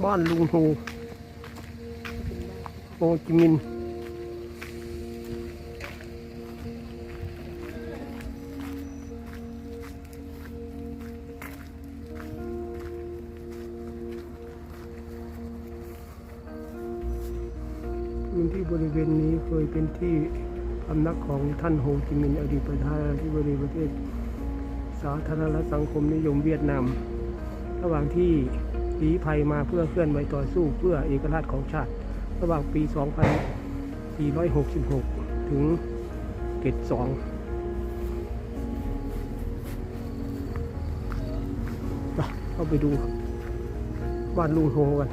บ้านลุงโฮโฮจิมินพื้นที่บริเวณนี้เคยเป็นที่พำนักของท่านโฮจิมินห์อดีตประธานาธิบดีประเทศ สาธารณรัฐสังคมนิยมเวียดนาม ระหว่างที่ ลี้ภัยมาเพื่อเคลื่อนไหวต่อสู้เพื่อเอกราชของชาติ ระหว่างปี 2466 ถึงเกตสองไปเข้าไปดูบ้านลุงโฮกัน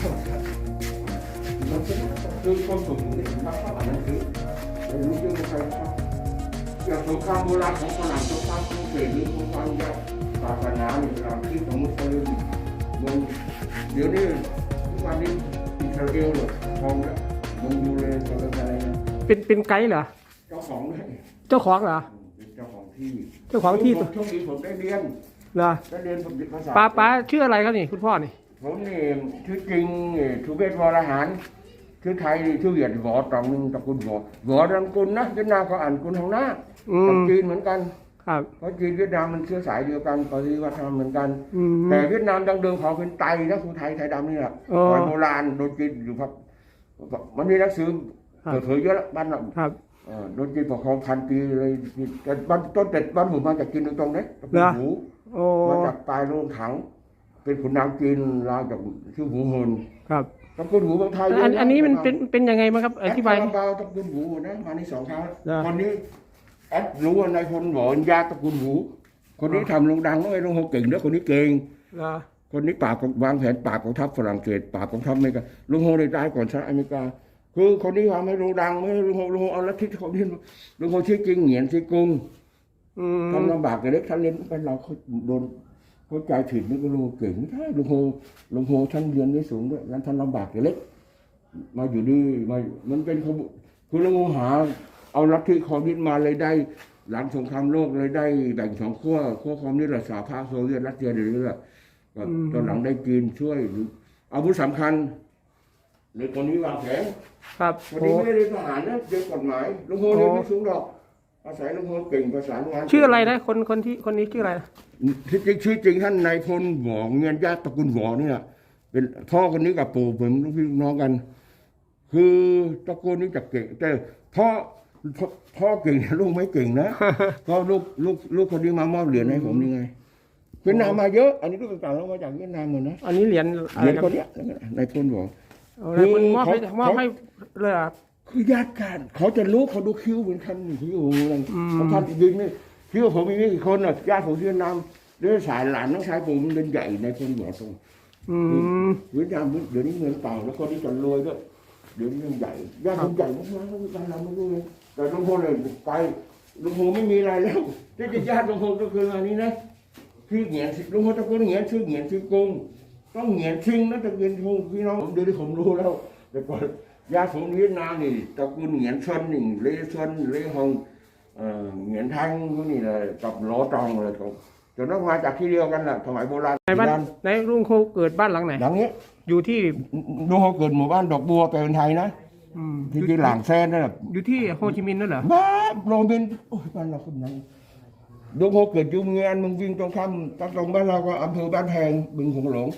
หลายหมื่นเท่าครับมันเป็นคือความสมบูรณ์ครับถ้าอ่านหนังสือไม่รู้เรื่องอะไรครับอย่างสงครามโบราณของฝรั่งสงครามฝรั่งเศสหรือสงครามยาศาสนาเนี่ยตามที่ของมุสลิมมันเดี๋ยวนี้ทุกวันนี้อิสราเอลเนี่ยทองเนี่ยมันดูเลยอะไรนะเป็นเป็นไกด์เหรอเจ้าของเนี่ยเจ้าของเหรอเป็นเจ้าของที่เจ้าของที่ผมช่วงนี้ผมได้เรียนเหรอได้เรียนผมภาษาป้าป้าชื่ออะไรครับนี่คุณพ่อนี่ ผมนี่ชื่อจริงนี่ชูเบศวรหารชื่อไทยนี่ชื่อเหยียดหวอตองหนึงตระกูลหวอหวอตระกูลนะเวียดนามเขาอ่านกุลทางหน้าอืกับมจีนเหมือนกันครับเพราะจีนเวียดนามมันเชื้อสายเดียวกันปฏิวัติธรรมเหมือนกันอืมแต่เวียดนามดังเดิมเขาเป็นไตนะคือไทยไทยดำนี่แหละอ๋อสมัยโบราณโดนจีนอยู่ครับ มันมีหนังสือครับเปิดเผยเยอะแล้วบ้านเราครับเอ่อโดนจีนปกครองพันปีเลยแต่บ้านต้นเป็ดบ้านผมมาจากจีนตรงๆนะตระกูลหูโอ้มาจากปลายโรงถัง เป็นขุนนางจีนลาวจากชื่อหูเฮินครับตระกูลหูบางไทยเยะอันแยะอันนี้มันเป็นเป็นยังไงบ้างครับอธิบายแอดคาราบาวตระกูลหูนะมานี่สองครั้งนะคนนี้แอดรู้ว่านายพลหวอนยาตระกูลหู คนนี้ทำลงดังว่าไอ้ลงโฮเก่งนะคนนี้เก่งเหรอคนนี้ปราบวางแผนปราบกองทัพฝรั่งเศสปราบกองทัพอเมริกาลุงโฮได้ตายก่อนสหรัฐอเมริกา คือคนนี้ทำให้ลุงดังไม่ให้ลุงโฮลุงโฮเอาลัทธิของที่ลุงโฮชื่อจริงเหงียนชื่อกรุงอืมทำลำบากแต่เล็กท่านเรียนเป็นเราเขาโดน เข้าใจผิดนี่ก็ลุงเก่งไม่ใช่ลุงโฮลุงโฮท่านเรียนไม่สูงด้วยนั้นท่านลำบากแต่เล็ก มาอยู่นี่มามันเป็นขบวนคือลุงโฮหา เอาลัทธิคอมมิวนิสต์มาเลยได้ หลังสงครามโลกเลยได้แบ่งสองขั้วขั้วคอมมิวนิสต์และสหภาพโซเวียตรัสเซียเดี๋ยวนี้แหละก็ตอนหลังได้จีนช่วยอาวุธสำคัญในคนนี้วางแผนครับคนโอ้นี้ไม่ได้เรียนทหารนะเรียนกฎหมายลุงโฮเรียนไม่สูงหรอก อาศัยลุงโฮเก่งประสานงานชื่ออะไรนะคนคนที่คนนี้ชื่ออะไรนะที่จริงชื่อจริงท่านนายพลหวอเงินญาติตระกูลหวอเนี่ยเป็นพ่อคนนี้กับปู่ผมลูกพี่ลูกน้องกัน คือตระกูลนี้จะเก่ง แต่พ่อพ่อพ่อเก่งแต่ลูกไม่เก่งนะก็ลูกลูกลูกคนนี้มามอบเหรียญให้ผมนี่ไงเวียดนามมาเยอะ อันนี้ลูกต่างๆเรามาจากเวียดนามหมดนะอันนี้เหรียญอะเหไรรียญคครับนเนี้ยนายพลหวอเอาแล้วมันมอบให้คือเขามอบให้เลยเหรอ คือญาติกันเขาจะรู้เขาดูคิ้วเหมือนกันคิ้วอะไรอืมของท่านยิงนี่คิ้วผมมีไม่กี่คนน่ะญาติผมที่เวียดนามด้วยสายหลานน้องชายผมมันเป็นใหญ่ในคนหัวตรงอืมเวียดนามเดี๋ยวนี้เงินเปล่าแล้วคนที่จะรวยด้วยเดี๋ยวนี้เงินใหญ่ญาติผมใหญ่มากๆแล้วบ้านเราไม่รู้เลยแต่ลุงพลเลยไปลุงพลไม่มีอะไรแล้วที่จะญาติลุงพลก็คืออันนี้นะพี่เหงียนสิลุงพลตะโกนเหงียนชื่อเหงียนชื่อกงต้องเหงียนชิงนะตะเกียนทูพี่น้องผมเดี๋ยวนี้ผมรู้แล้วแต่ก่อน ญาติผมเวียดนามนี่ตระกูลเหงียนชนนี่เลชนเลฮงเอ่อเหงียนทังพวกนี้เลยกับโหลตองเลยก็จนต้องมาจากที่เดียวกันแหละสมัยโบราณในบ้านในรุ่งโคเกิดบ้านหลังไหนหลังนี้อยู่ที่ดูเขาเกิดหมู่บ้านดอกบัวแปลเป็นไทยนะอืมที่ที่หลางแซนนั่นแหละอยู่ที่โฮจิมินห์นั่นเหรอบ้าโรงบินโอ้ยบ้านเราคนนั้นดูเขาเกิดอยู่เมืองมึงวิ่งตรงข้ามตรงบ้านเราก็อำเภอบ้านแพงบึงหงหลง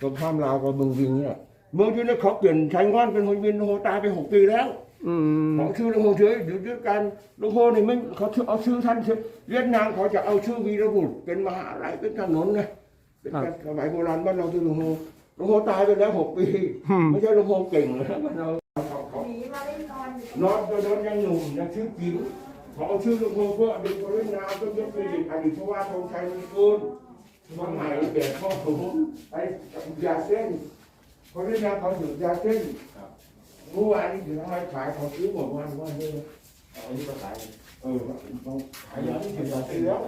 ตรงข้ามลาวก็บึงวิงเนี่ย เมืองที่นี่เขาเปลี่ยนใช้งอนเป็นคนวินโฮตายไปหกปีแล้วอืมขอชื่อหลวงพ่อเฉยอยู่ด้วยกันหลวงพ่อนี่ไม่เขาชื่อเอาชื่อท่านเฉยเวียดนามเขาจะเอาชื่อวีรบุตรเป็นมหาอะไรเป็นถนนนะเป็นแบบสมัยโบราณบ้านเราที่หลวงพ่อหลวงพ่อตายไปแล้วหกปีอืมไม่ใช่หลวงพ่อเก่งเลยนะบ้านเราเขาเขาหนีมาเล่นนอนอยู่นอนก็นอนยังหนุ่มยังชื่อจิ๋วเขาเอาชื่อหลวงพ่อเพื่อเด็กคนเวียดนามก็ยกเครดิตอดีตผู้ว่าธงชัยมีกุลมาใหม่แก่พ่อผมไปยาเส้น คนเวียดนามเขาถือยาเส้นเมื่อวานนี้ถึงทำไมขายเขาซื้อหมดวันวันนี้อันนี้ก็ขายเออเราขายยาที่ถือยาเส้นแล้ว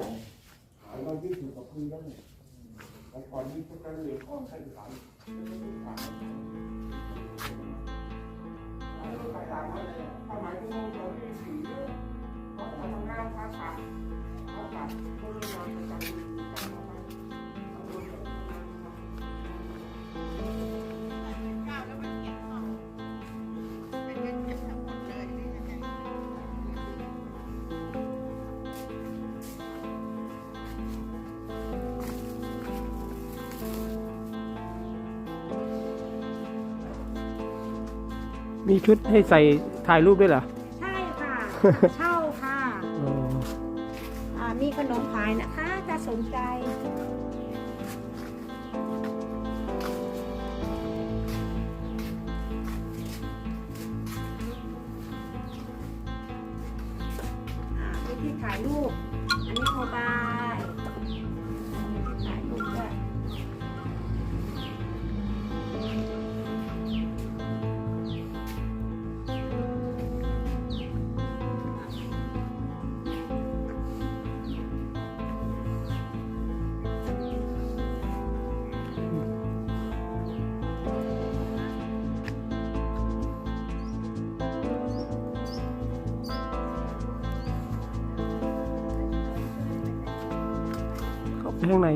ขายวันที่ถือกับคืนแล้วเนี่ยแต่ก่อนนี้พวกนั้นเหลือข้อใครขายขายขายหลังเลยสมัยที่เราเราที่สี่เนี่ยเขาทำงานค้าขายค้าขายคนเรียนงานประจำ มีชุดให้ใส่ถ่ายรูปด้วยเหรอ ใช่ค่ะ เช่าค่ะอ๋ออ่ามีขนมขายนะคะถ้าสนใจ อ่ามีที่ถ่ายรูป อันนี้โมบาย ข้างใน